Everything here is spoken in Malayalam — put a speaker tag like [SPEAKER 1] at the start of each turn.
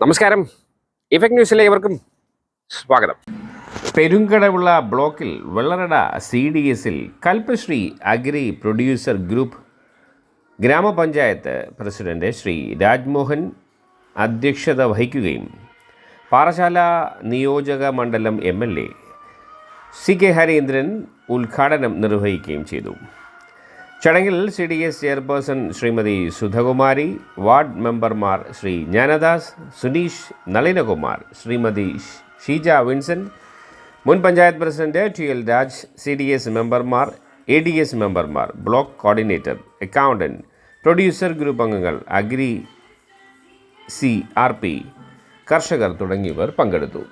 [SPEAKER 1] നമസ്കാരം. ഇഫക്ട് ന്യൂസിലെ ഇവർക്കും സ്വാഗതം. പെരുങ്കടവുള്ള ബ്ലോക്കിൽ വെള്ളറട സി ഡി എസിൽ കൽപ്പശ്രീ അഗ്രി പ്രൊഡ്യൂസർ ഗ്രൂപ്പ് ഗ്രാമപഞ്ചായത്ത് പ്രസിഡന്റ് ശ്രീ രാജ്മോഹൻ അധ്യക്ഷത വഹിക്കുകയും പാറശാല നിയോജക മണ്ഡലം M L A C K Harindran ഉദ്ഘാടനം നിർവഹിക്കുകയും ചെയ്തു. ചടങ്ങിൽ C D S chairperson Shrimati Sudhakumari ward മെമ്പർമാർ ശ്രീ ജ്ഞാനദാസ് സുനീഷ് നളിനകുമാർ ശ്രീമതി ഷീജ വിൻസെന്റ് മുൻ panchayat president T L Raj C D S മെമ്പർമാർ എ ഡി എസ് മെമ്പർമാർ block coordinator accountant producer group അംഗങ്ങൾ അഗ്രി സി ആർ പി കർഷകർ തുടങ്ങിയവർ പങ്കെടുത്തു.